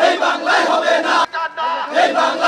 এই বাংলায় হবে না। এই বাংলা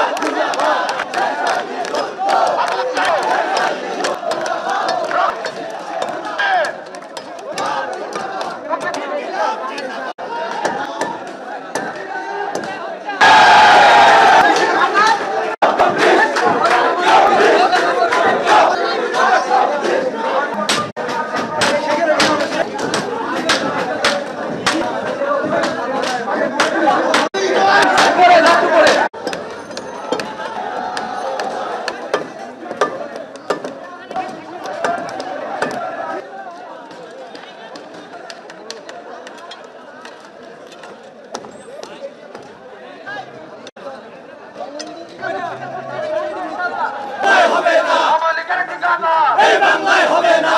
বাংলায় হবে না।